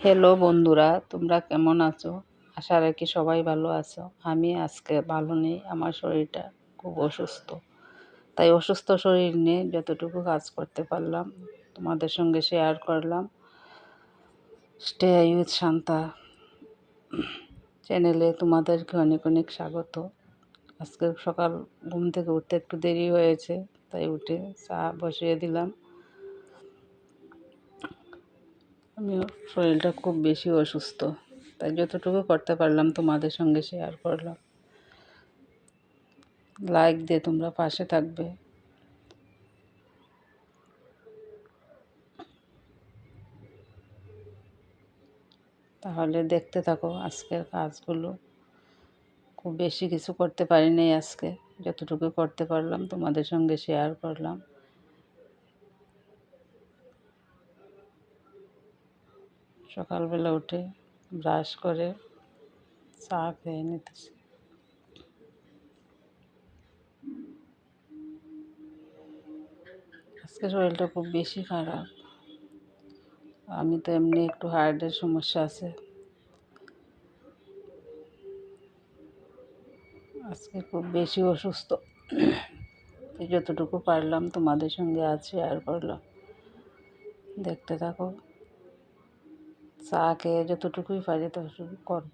Hello বন্ধুরা, তোমরা কেমন আছো? আশা রাখি সবাই ভালো আছো। আমি আজকে ভালো নেই, আমার শরীরটা খুব অসুস্থ। তাই অসুস্থ শরীর নিয়ে যতটুকু কাজ করতে পারলাম, তোমাদের সঙ্গে শেয়ার করলাম। স্টে ইউথ শান্তা চ্যানেলে তোমাদেরকে অনেক অনেক স্বাগত। আজকে সকাল ঘুম থেকে উঠতে একটু দেরি হয়েছে, তাই উঠে চা বসিয়ে দিলাম। আমিও শরীরটা খুব বেশি অসুস্থ। তাই যতটুকু করতে পারলাম তোমাদের সঙ্গে শেয়ার করলাম। লাইক দিয়ে তোমরা পাশে থাকবে। তাহলে দেখতে থাকো আজকের কাজগুলো। খুব বেশি কিছু করতে পারিনি আজকে। যতটুকু করতে পারলাম তোমাদের সঙ্গে শেয়ার করলাম। সকালবেলা উঠে ব্রাশ করে চা খেয়ে নিতেছি। আজকে শরীরটা খুব বেশি খারাপ। আমি তো এমনি একটু হার্টের সমস্যা আছে। আজকে খুব বেশি অসুস্থ। যতটুকু পারলাম তোমাদের সঙ্গে আজ শেয়ার করলাম। দেখতে থাকো। চা যতটুকুই পারি ততটুকু করব।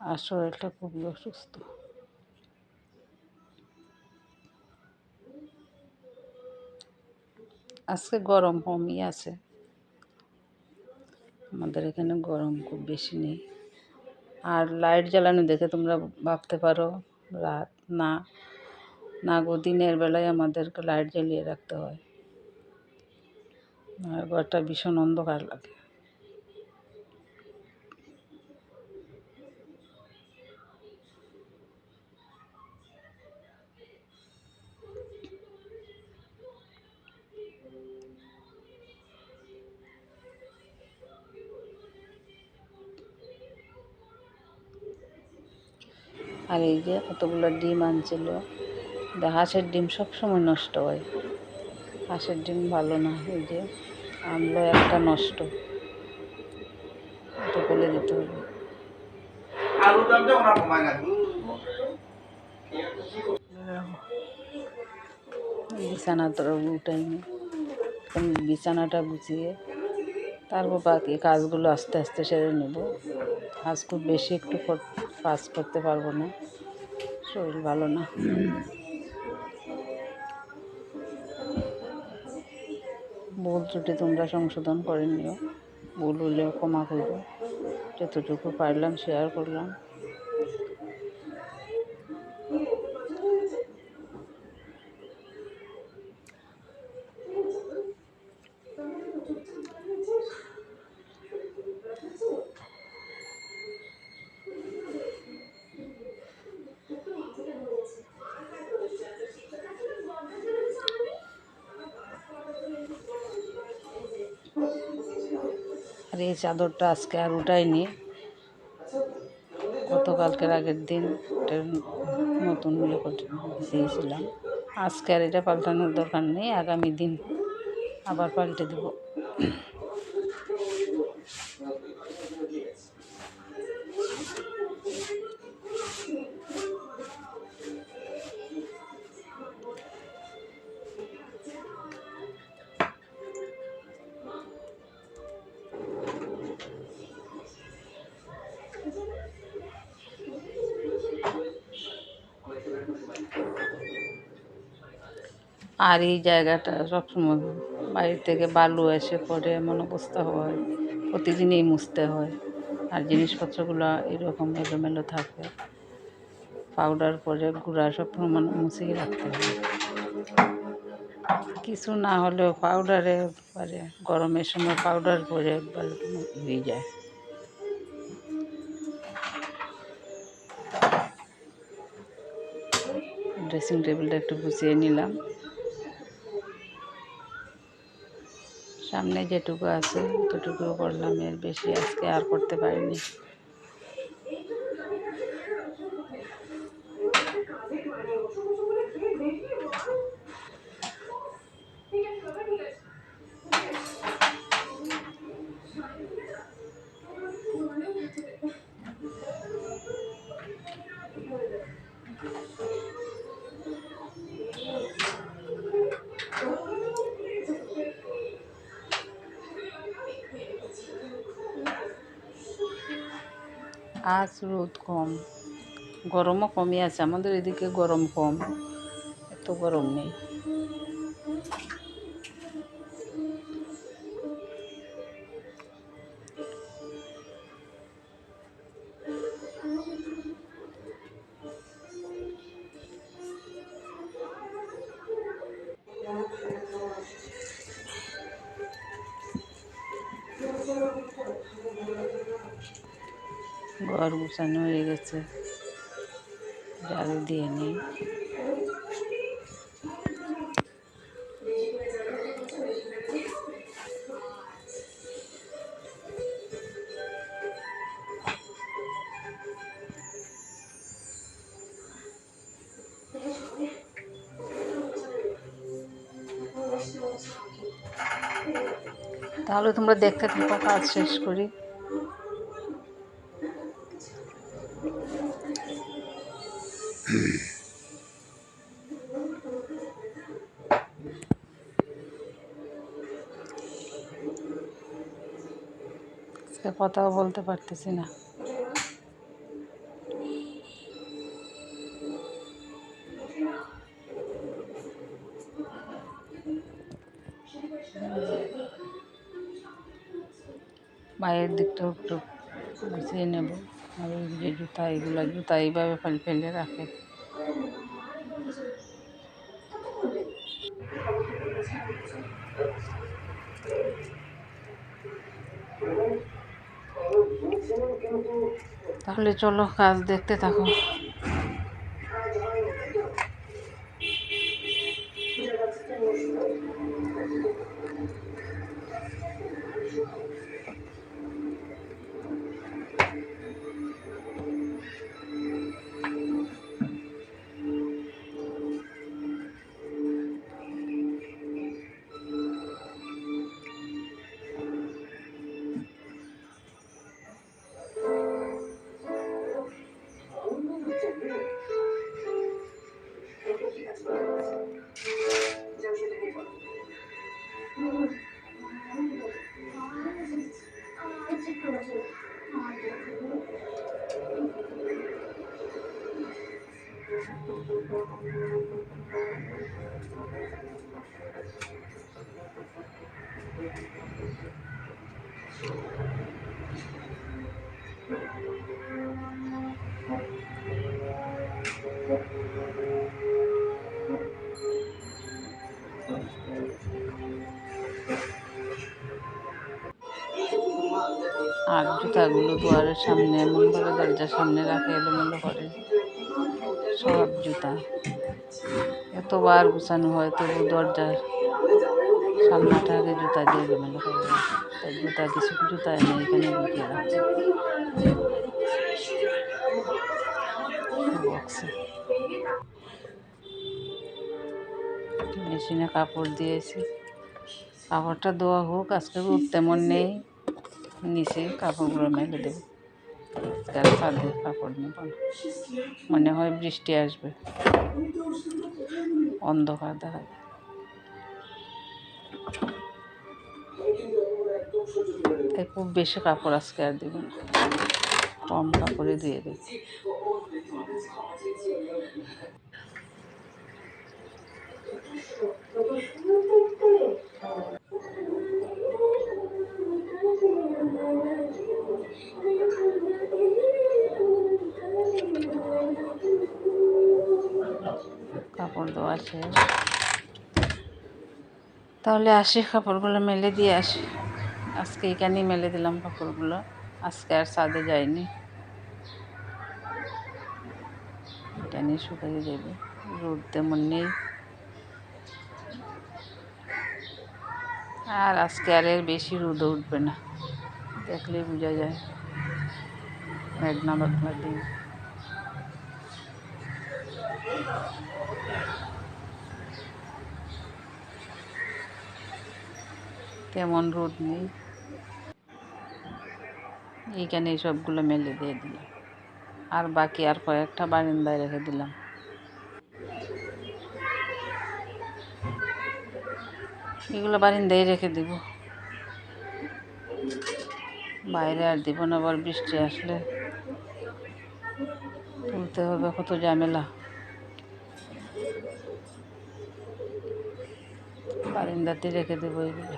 আর শরীরটা খুবই অসুস্থ। আজকে গরম কমই আছে। আমাদের এখানে গরম খুব বেশি নেই। আর লাইট জ্বালানো দেখে তোমরা ভাবতে পারো, রাত না না গো, দিনের বেলায় আমাদেরকে লাইট জ্বালিয়ে রাখতে হয়। আর ঘরটা ভীষণ অন্ধকার লাগে। আর এই যে কতগুলো ডিম আনছিল, হাঁসের ডিম সবসময় নষ্ট হয়। হাঁসের ডিম ভালো না, এই যে আনলো একটা নষ্ট। এটা বলে দিতে হবে। বিছানা তো উঠাইনি বিছানাটা গুছিয়ে তারপর বাকি কাজগুলো আস্তে আস্তে সেরে নেব। আজ খুব বেশি একটু কাজ করতে পারব না। শরীর ভালো না। ভুল ত্রুটি তোমরা সংশোধন করে নিও। ভুল হলেও ক্ষমা করব। যতটুকু পারলাম শেয়ার করলাম। আর এই চাদরটা আজকে আর উঠাইনি। গতকালকের আগের দিন নতুন বিছিয়েছিলাম আজকে আর এটা পাল্টানোর দরকার নেই, আগামী দিন আবার পাল্টে দেবো। আর এই জায়গাটা সবসময় বাইরে থেকে বালু এসে পড়ে, এমন অবস্থা হয়, প্রতিদিনই মুছতে হয়। আর জিনিসপত্রগুলো এরকম এলোমেলো থাকে, পাউডার করে গুঁড়া সব মানে মুছিয়ে রাখতে হয়। কিছু না হলেও পাউডারে পারে গরমের সময় পাউডার করে একবার হয়ে যায়। ড্রেসিং টেবিলটা একটু গুছিয়ে নিলাম। সামনে যেটুকু আছে ততটুকু করলাম এর বেশি আজকে আর করতে পারিনি। আজ রোদ কম গরমও কমই আছে আমাদের এদিকে গরম কম এত গরম নেই। ঘর গুছানো হয়ে গেছে। ঝাড়ু দিয়ে নিই। তাহলে তোমরা দেখতে থাকো কাজ শেষ করি। কথাও বলতে পারতেছি না। বাইরের দিকটাও একটু গুছিয়ে নেব। আর ওই যে জুতা, এগুলো জুতা এইভাবে ফেলে ফেলে রাখে। তাহলে চলো, কাজ দেখতে থাকো। আর জুতাগুলো দুয়ারের সামনে এমন এমনভাবে দরজার সামনে রাখে এলোমেলো করে। সব জুতা। এতবার গুছানো হয় তবু দরজার সামনাটাকে জুতা দিয়ে এলোমেলো করে। তাই জুতা, কিছু জুতা এনে এখানে ঢুকিয়ে রাখছে মেশিনে কাপড় দিয়েছি। কাপড়টা ধোয়া হোক, আজকে রোদ তেমন নেই। নিচে কাপড়গুলো মেলে দেবো। আর ছাদে কাপড় নেব। মনে হয় বৃষ্টি আসবে। অন্ধকার দেখা খুব বেশি কাপড় আজকে আর দেবো না। কম কাপড়ে দিয়ে দেবো। কাপড় দেওয়া শেষ। তাহলে আসি, কাপড়গুলো মেলে দিয়ে আসি। আজকে এখানেই মেলে দিলাম কাপড়গুলো। আজকে আর ছাদে যাইনি। এখানেই শুকিয়ে দেবে রোদ তেমন নেই। আর আজকে আর এর বেশি রোদ উঠবে না। দেখলেই বোঝা যায়। মেঘনা মেঘনা দিন। তেমন রোদ নেই। এইখানে এই সবগুলো মেলে দিয়ে দিলাম। আর বাকি আর কয়েকটা বারান্দায় রেখে দিলাম। এগুলো বারিন্দায় রেখে দিব। বাইরে আর দিব না, আবার বৃষ্টি আসলে। তুলতে হবে কত ঝামেলা। বারিন্দাতে রেখে দেবো এগুলো।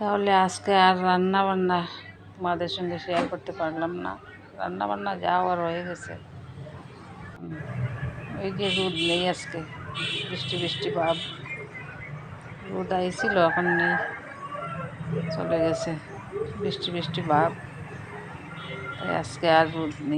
তাহলে আজকে আর রান্না বান্না তোমাদের সঙ্গে শেয়ার করতে পারলাম না। রান্না বান্না যা হওয়ার হয়ে গেছে। ওই যে রোদ নেই আজকে, বৃষ্টি বৃষ্টি ভাব। রোদ আইছিল, এখন নেই, চলে গেছে, বৃষ্টি বৃষ্টি ভাব। তাই আজকে আর রোদ নেই।